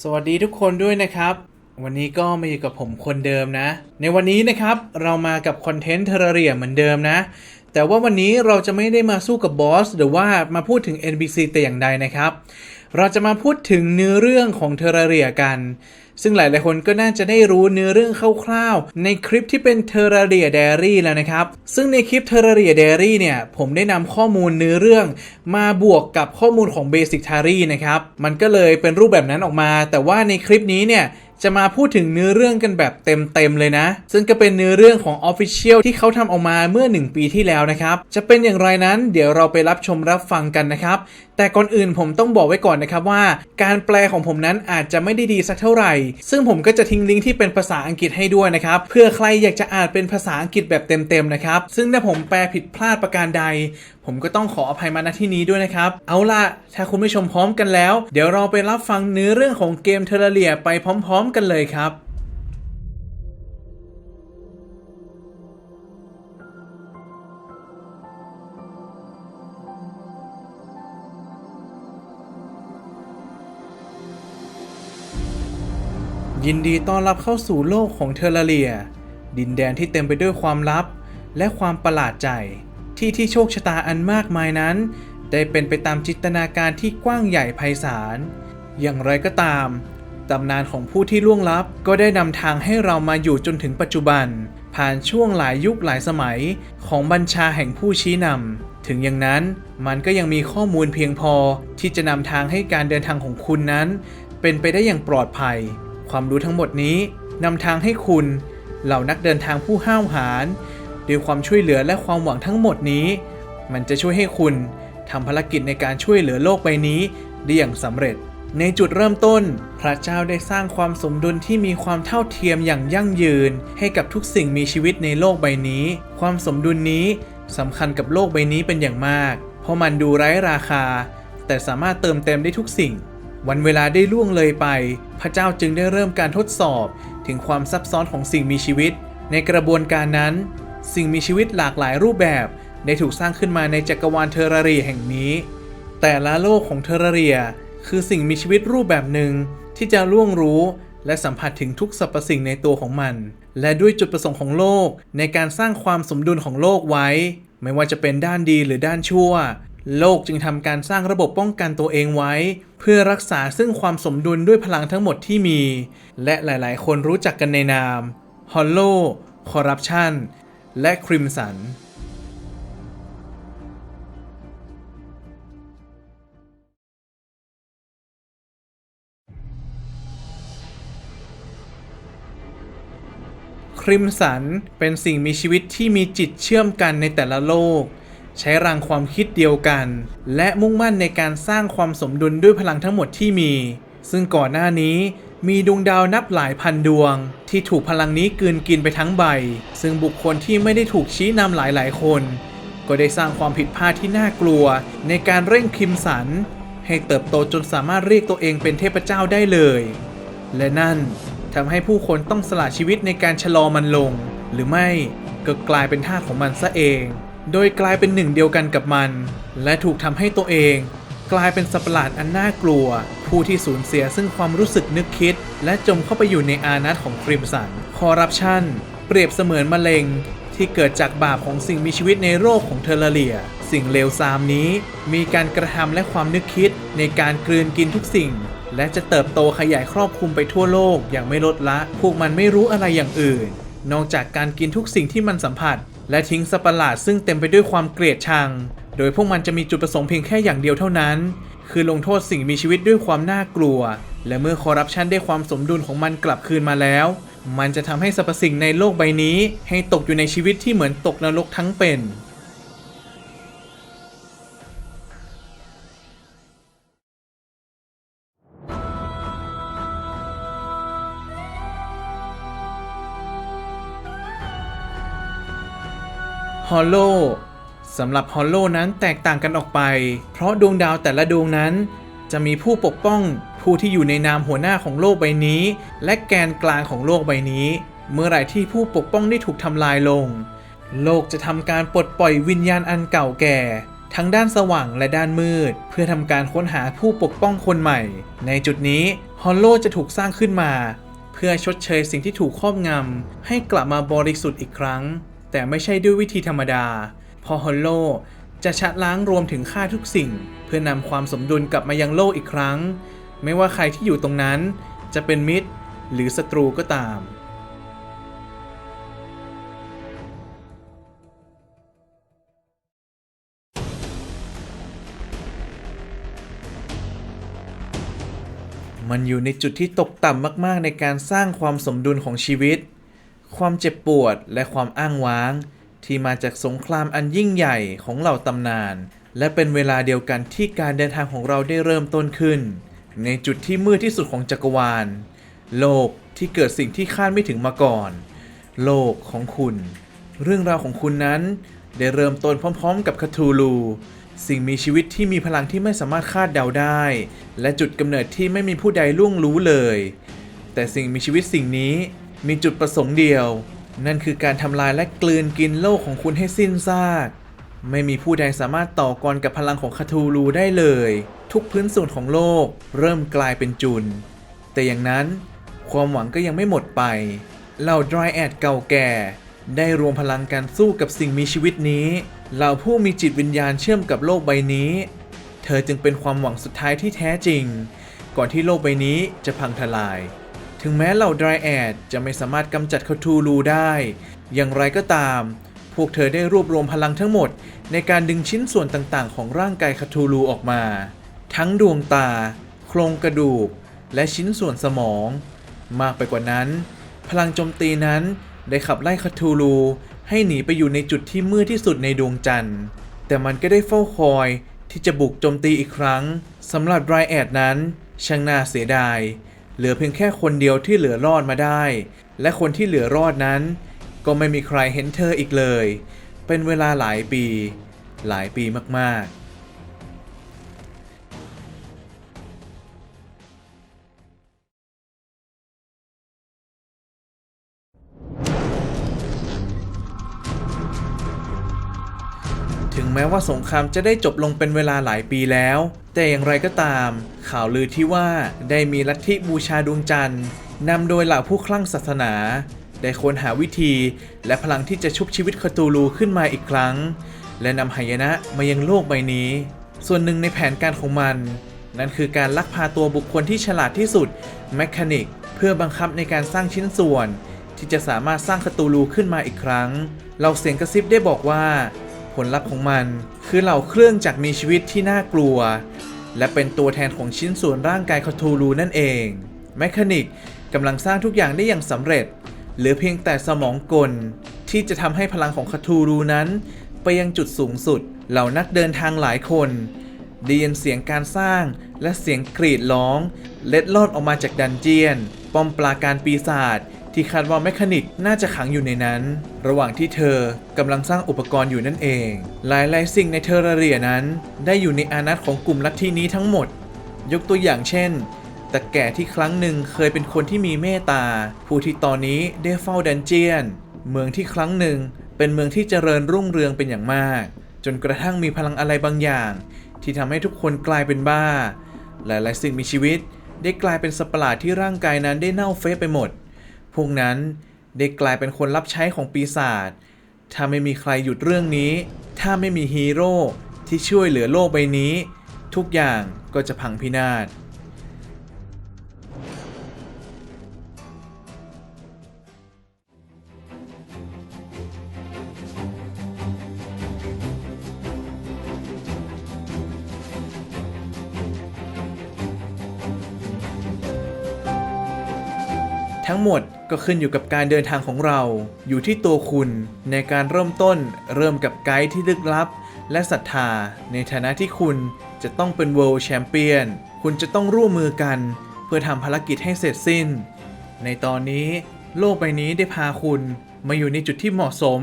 สวัสดีทุกคนด้วยนะครับ วันนี้ก็มาอยู่กับผมคนเดิมนะ ในวันนี้นะครับเรามากับคอนเทนต์เทเรียเหมือนเดิมนะ แต่ว่าวันนี้เราจะไม่ได้มาสู้กับบอสหรือว่ามาพูดถึง NPC แต่อย่างใดนะครับ เราจะมาพูดถึงเนื้อเรื่องของเทเรียกัน ซึ่งหลายๆคนก็น่าจะได้รู้เนื้อเรื่องคร่าวๆ ในคลิปที่เป็นเทอร์เรียเดรี่แล้วนะครับ ซึ่งในคลิปเทอร์เรียเดรี่เนี่ย ผมได้นำข้อมูลเนื้อเรื่อง มาบวกกับข้อมูลของเบสิกทารีนะครับ มันก็เลยเป็นรูปแบบนั้นออกมา แต่ว่าในคลิปนี้เนี่ย จะมาพูดถึงเนื้อเรื่องกันแบบเต็มๆเลยนะ ซึ่งก็เป็นเนื้อเรื่องของ Official ที่เขาทำออกมาเมื่อ 1 ปีที่แล้วนะครับ จะเป็นอย่างไรนั้นเดี๋ยวเราไปรับชมรับฟังกันนะครับ แต่ก่อนอื่นผมต้องบอกไว้ก่อนนะครับว่า การแปลของผมนั้นอาจจะไม่ได้ดีสักเท่าไหร่ ซึ่งผมก็จะทิ้งลิงก์ที่เป็นภาษาอังกฤษให้ด้วยนะครับ เพื่อใครอยากจะอ่านเป็นภาษาอังกฤษแบบเต็มๆนะครับ ซึ่งถ้าผมแปลผิดพลาดประการใด ผมก็ต้องขออภัยมาณที่นี้ด้วยนะครับ เอาล่ะ ถ้าคุณผู้ชมพร้อมกันแล้ว เดี๋ยวเราไปรับฟังเนื้อเรื่องของเกมเทเลเลียไปพร้อม ๆกันเลยครับ ยินดีต้อนรับเข้าสู่โลกของเทอร์เรีย ดินแดนที่เต็มไปด้วยความลับ และความประหลาดใจ ที่ที่โชคชะตาอันมากมายนั้น ได้เป็นไปตามจินตนาการที่กว้างใหญ่ไพศาลอย่างไรก็ตาม ตำนานของผู้ที่ล่วงลับก็ได้นำทางให้เรามาอยู่จนถึงปัจจุบัน ผ่านช่วงหลายยุคหลายสมัยของบัญชาแห่งผู้ชี้นำถึงอย่างนั้นมันก็ยังมีข้อมูลเพียงพอที่จะนำทางให้การเดินทางของคุณนั้น เป็นไปได้อย่างปลอดภัย ความรู้ทั้งหมดนี้นำทางให้คุณ เหล่านักเดินทางผู้ห้าวหาญด้วยความช่วยเหลือและความหวังทั้งหมดนี้ มันจะช่วยให้คุณทำภารกิจในการช่วยเหลือโลกใบนี้ได้อย่างสำเร็จ ในจุดเริ่มต้น พระเจ้าได้สร้างความสมดุลที่มีความเท่าเทียมอย่างยั่งยืน ให้กับทุกสิ่งมีชีวิตในโลกใบนี้ ความสมดุลนี้สำคัญกับโลกใบนี้เป็นอย่างมาก เพราะมันดูไร้ราคา แต่สามารถเติมเต็มได้ทุกสิ่ง วันเวลาได้ล่วงเลยไป พระเจ้าจึงได้เริ่มการทดสอบ ถึงความซับซ้อนของสิ่งมีชีวิต ในกระบวนการนั้น สิ่งมีชีวิตหลากหลายรูปแบบ ได้ถูกสร้างขึ้นมาในจักรวาลเทอร์เรียแห่งนี้ แต่ละโลกของเทอร์เรีย คือสิ่งมีชีวิตรูปแบบหนึ่งที่จะล่วงรู้ และสัมผัสถึงทุกสรรพสิ่งในตัวของมัน และด้วยจุดประสงค์ของโลก ในการสร้างความสมดุลของโลกไว้ ไม่ว่าจะเป็นด้านดีหรือด้านชั่ว โลกจึงทำการสร้างระบบป้องกันตัวเองไว้ เพื่อรักษาซึ่งความสมดุลด้วยพลังทั้งหมดที่มี และหลาย ๆ คนรู้จักกันในนาม Hollow Corruption และ Crimson คริมสันเป็นสิ่งมีชีวิตที่มีจิตเชื่อมกันในแต่ละโลก ใช้รังความคิดเดียวกัน และมุ่งมั่นในการสร้างความสมดุลด้วยพลังทั้งหมดที่มี ซึ่งก่อนหน้านี้มีดวงดาวนับหลายพันดวง ที่ถูกพลังนี้กืนกินไปทั้งใบ ซึ่งบุคคลที่ไม่ได้ถูกชี้นำหลายๆคน ก็ได้สร้างความผิดพลาดที่น่ากลัว ในการเร่งคริมสัน ให้เติบโตจนสามารถเรียกตัวเองเป็นเทพเจ้าได้เลย และนั่น ทำให้ผู้คนต้องสละชีวิตในการชะลอมันลง หรือไม่ก็กลายเป็นท่าของมันซะเอง โดยกลายเป็นหนึ่งเดียวกันกับมัน และถูกทำให้ตัวเอง กลายเป็นสัตว์ประหลาดอันน่ากลัว ผู้ที่สูญเสียซึ่งความรู้สึกนึกคิด และจมเข้าไปอยู่ในอานัตของคริมสัน คอร์รัปชันเปรียบเสมือนมะเร็งที่เกิดจากบาปของสิ่งมีชีวิตในโลกของเทอร์เรีย สิ่งเลวทรามนี้ มีการกระทำและความนึกคิดในการกลืนกินทุกสิ่ง และจะเติบโตขยายครอบคลุมไปทั่วโลกอย่างไม่ลดละ พวกมันไม่รู้อะไรอย่างอื่น นอกจากการกินทุกสิ่งที่มันสัมผัส และทิ้งสัตว์ปหลาดซึ่งเต็มไปด้วยความเกลียดชัง โดยพวกมันจะมีจุดประสงค์เพียงแค่อย่างเดียวเท่านั้น คือลงโทษสิ่งมีชีวิตด้วยความน่ากลัว และเมื่อคอร์รัปชันได้ความสมดุลของมันกลับคืนมาแล้ว มันจะทำให้สรรพสิ่งในโลกใบนี้ ให้ตกอยู่ในชีวิตที่เหมือนตกนรกทั้งเป็น ฮอลโลสำหรับฮอลโลนั้นแตกต่างกันออกไป เพราะดวงดาวแต่ละดวงนั้น จะมีผู้ปกป้องผู้ที่อยู่ในนามหัวหน้าของโลกใบนี้ และแกนกลางของโลกใบนี้ เมื่อไหร่ที่ผู้ปกป้องได้ถูกทำลายลง โลกจะทำการปลดปล่อยวิญญาณอันเก่าแก่ ทั้งด้านสว่างและด้านมืด เพื่อทำการค้นหาผู้ปกป้องคนใหม่ ในจุดนี้ฮอลโลจะถูกสร้างขึ้นมา เพื่อชดเชยสิ่งที่ถูกครอบงำให้กลับมาบริสุทธิ์อีกครั้ง แต่ไม่ใช่ด้วยวิธีธรรมดา พอฮอลโลจะชะล้างรวมถึงฆ่าทุกสิ่ง เพื่อนำความสมดุลกลับมายังโลกอีกครั้ง ไม่ว่าใครที่อยู่ตรงนั้น จะเป็นมิตรหรือศัตรูก็ตามมันอยู่ในจุดที่ตกต่ำมากๆ ในการสร้างความสมดุลของชีวิต ความเจ็บปวดและความอ้างว้าง ที่มาจากสงครามอันยิ่งใหญ่ของเหล่าตำนาน และเป็นเวลาเดียวกันที่การเดินทางของเราได้เริ่มต้นขึ้น ในจุดที่มืดที่สุดของจักรวาล โลกที่เกิดสิ่งที่คาดไม่ถึงมาก่อน โลกของคุณ เรื่องราวของคุณนั้น ได้เริ่มต้นพร้อม ๆ กับคาทูลูสิ่งมีชีวิตที่มีพลังที่ไม่สามารถคาดเดาได้ และจุดกำเนิดที่ไม่มีผู้ใดล่วงรู้เลย แต่สิ่งมีชีวิตสิ่งนี้ มีจุดประสงค์เดียว นั่นคือการทำลายและกลืนกินโลกของคุณให้สิ้นซาก ไม่มีผู้ใดสามารถต่อกรกับพลังของคาทูลูได้เลย ทุกพื้นส่วนของโลกเริ่มกลายเป็นจุน แต่อย่างนั้นความหวังก็ยังไม่หมดไป เหล่าดรายแอดเก่าแก่ ได้รวมพลังการสู้กับสิ่งมีชีวิตนี้ เหล่าผู้มีจิตวิญญาณเชื่อมกับโลกใบนี้ เธอจึงเป็นความหวังสุดท้ายที่แท้จริง ก่อนที่โลกใบนี้จะพังทลาย ถึงแม้เหล่าดรายแอดจะไม่สามารถกำจัดคาทูลูได้ อย่างไรก็ตาม พวกเธอได้รวบรวมพลังทั้งหมด ในการดึงชิ้นส่วนต่างๆ ของร่างกายคาทูลูออกมา ทั้งดวงตา โครงกระดูก และชิ้นส่วนสมอง มากไปกว่านั้น พลังโจมตีนั้นได้ขับไล่คาทูลูให้หนีไปอยู่ในจุดที่มืดที่สุดในดวงจันทร์ แต่มันก็ได้เฝ้าคอยที่จะบุกโจมตีอีกครั้งสำหรับไรแอดนั้น ช่างน่าเสียดาย เหลือเพียงแค่คนเดียวที่เหลือรอดมาได้ และคนที่เหลือรอดนั้น ก็ไม่มีใครเห็นเธออีกเลย เป็นเวลาหลายปี หลายปีมากๆ ถึงแม้ว่าสงครามจะได้จบลงเป็นเวลาหลายปีแล้ว แต่อย่างไรก็ตาม ข่าวลือที่ว่าได้มีลัทธิบูชาดวงจันทร์นำโดยเหล่าผู้คลั่งศาสนา ได้ค้นหาวิธี และพลังที่จะชุบชีวิตคาตูลูขึ้นมาอีกครั้ง และนำหายนะมายังโลกใบนี้ ส่วนหนึ่งในแผนการของมัน นั่นคือการลักพาตัวบุคคลที่ฉลาดที่สุดแมคคานิกเพื่อบังคับในการสร้างชิ้นส่วน ที่จะสามารถสร้างคาตูลูขึ้นมาอีกครั้ง เราเสียงกระซิบได้บอกว่า ผลลัพธ์ของมันคือเหล่าเครื่องจักรมีชีวิตที่น่ากลัว และเป็นตัวแทนของชิ้นส่วนร่างกายคาทูลูนั่นเองแมคานิกกำลังสร้างทุกอย่างได้อย่างสำเร็จ เหลือเพียงแต่สมองกล ที่จะทำให้พลังของคาทูลูนั้น ไปยังจุดสูงสุด เหล่านักเดินทางหลายคนได้ยินเสียงการสร้างและเสียงกรีดร้อง เล็ดลอดออกมาจากดันเจียน ป้อมปราการปีศาจ ที่คาดว่าแมคานิกน่าจะขังอยู่ในนั้น ระหว่างที่เธอกำลังสร้างอุปกรณ์อยู่นั่นเอง หลายๆสิ่งในเทอร์เรียนั้น ได้อยู่ในอานัตของกลุ่มลัทธินี้ทั้งหมด ยกตัวอย่างเช่นตะแก่ที่ครั้งหนึ่งเคยเป็นคนที่มีเมตตา ผู้ที่ตอนนี้ได้เฝ้าดันเจียน เมืองที่ครั้งหนึ่งเป็นเมืองที่เจริญรุ่งเรืองเป็นอย่างมาก จนกระทั่งมีพลังอะไรบางอย่าง ที่ทำให้ทุกคนกลายเป็นบ้า หลายๆ สิ่งมีชีวิตได้กลายเป็นสัตว์ประหลาดที่ร่างกายนั้นได้เน่าเฟะไปหมด พวกนั้นได้กลายเป็นคนรับใช้ของปีศาจ ถ้าไม่มีใครหยุดเรื่องนี้ ถ้าไม่มีฮีโร่ที่ช่วยเหลือโลกใบนี้ ทุกอย่างก็จะพังพินาศ ทั้งหมดก็ขึ้นอยู่กับการเดินทางของเรา อยู่ที่ตัวคุณ ในการเริ่มต้นเริ่มกับไกด์ที่ลึกลับ และศรัทธา ในฐานะที่คุณจะต้องเป็น World Champion คุณจะต้องร่วมมือกัน เพื่อทำภารกิจให้เสร็จสิ้น ในตอนนี้โลกใบนี้ได้พาคุณมาอยู่ในจุดที่เหมาะสม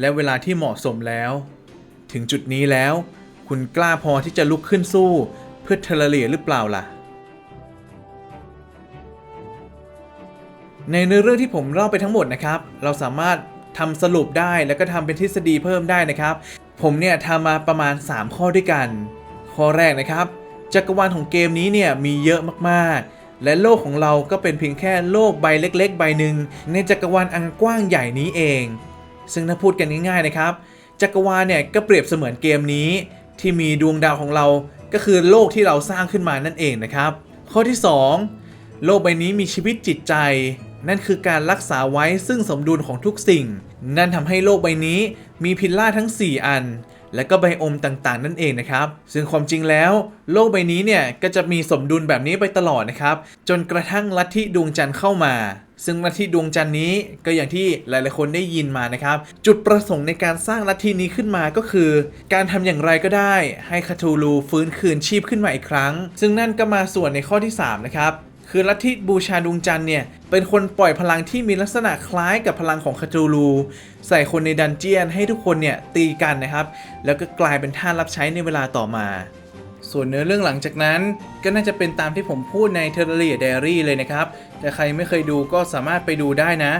และเวลาที่เหมาะสมแล้ว ถึงจุดนี้แล้ว คุณกล้าพอที่จะลุกขึ้นสู้ เพื่อเทเลเรียหรือเปล่าล่ะ ในเนื้อเรื่องที่ผมเล่าไปทั้งหมดนะครับ เราสามารถทำสรุปได้แล้วก็ทำเป็นทฤษฎีเพิ่มได้นะครับ ผมเนี่ยทำมาประมาณ 3 ข้อด้วยกัน ข้อแรกนะครับ จักรวาลของเกมนี้เนี่ยมีเยอะมากๆ และโลกของเราก็เป็นเพียงแค่โลกใบเล็ก ๆ ใบหนึ่งในจักรวาลอันกว้างใหญ่นี้เอง ซึ่งถ้าพูดกันง่ายๆนะครับ จักรวาลเนี่ยก็เปรียบเสมือนเกมนี้ ที่มีดวงดาวของเราก็คือโลกที่เราสร้างขึ้นมานั่นเองนะครับ ข้อที่ 2 โลกใบนี้มีชีวิตจิตใจ นั่นคือการรักษาไว้ซึ่งสมดุลของทุกสิ่ง นั่นทำให้โลกใบนี้มีพิลล่าทั้ง 4 อัน และก็ไบโอมต่างๆ นั่นเองนะครับ ซึ่งความจริงแล้วโลกใบนี้เนี่ยก็จะมีสมดุลแบบนี้ไปตลอดนะครับ จนกระทั่งลัทธิดวงจันทร์เข้ามา ซึ่งลัทธิดวงจันทร์นี้ก็อย่างที่หลายๆคนได้ยินมานะครับ จุดประสงค์ในการสร้างลัทธินี้ขึ้นมาก็คือ การทำอย่างไรก็ได้ ให้คาทูลูฟื้นคืนชีพขึ้นมาอีกครั้ง ซึ่งนั่นก็มาส่วนในข้อที่3นะครับ คือลัทธิบูชาดวงจันทร์เนี่ย เป็นคนปล่อยพลังที่มีลักษณะคล้ายกับพลังของคาทูลู ใส่คนในดันเจียนให้ทุกคนเนี่ยตีกันนะครับ แล้วก็กลายเป็นท่ารับใช้ในเวลาต่อมา ส่วนเนื้อเรื่องหลังจากนั้นก็น่าจะเป็นตามที่ผมพูดในเทเลเรีย d ด a รี่เลยนะครับ แต่ใครไม่เคยดูก็สามารถไปดูได้นะ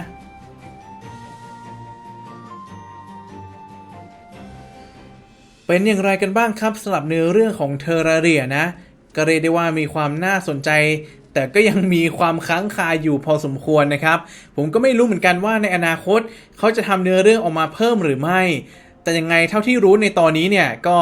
เป็นอย่างไรกันบ้างครับสำหรับเนื้อเรื่องของเทอร์เรียนะก็เรียกได้ว่ามีความน่าสนใจ แต่ก็ยังมีความค้างคาอยู่พอสมควรนะครับ ผมก็ไม่รู้เหมือนกันว่าในอนาคต เขาจะทำเนื้อเรื่องออกมาเพิ่มหรือไม่ แต่ยังไงเท่าที่รู้ในตอนนี้เนี่ยก็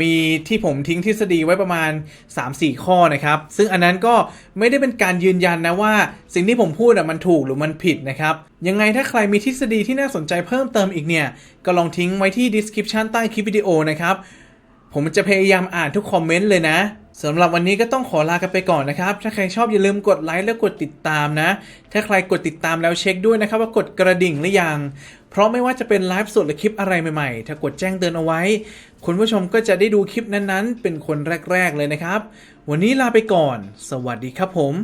มีที่ผมทิ้งทฤษฎีไว้ประมาณ 3-4 ข้อนะครับ ซึ่งอันนั้นก็ไม่ได้เป็นการยืนยันนะว่า สิ่งที่ผมพูดอะมันถูกหรือมันผิดนะครับ ยังไงถ้าใครมีทฤษฎีที่น่าสนใจเพิ่มเติมอีกเนี่ย ก็ลองทิ้งไว้ที่ description ใต้คลิปวิดีโอนะครับ ผมจะพยายามอ่านทุกคอมเมนต์เลยนะ สำหรับวันนี้ก็ต้องขอลากันไปก่อนนะครับ ถ้าใครชอบอย่าลืมกดไลค์และกดติดตามนะ ถ้าใครกดติดตามแล้วเช็คด้วยนะครับว่ากดกระดิ่งหรือยัง เพราะไม่ว่าจะเป็นไลฟ์สดหรือคลิปอะไรใหม่ๆ ถ้ากดแจ้งเตือนเอาไว้ คุณผู้ชมก็จะได้ดูคลิปนั้นๆ เป็นคนแรก ๆ เลยนะครับ วันนี้ลาไปก่อน สวัสดีครับผม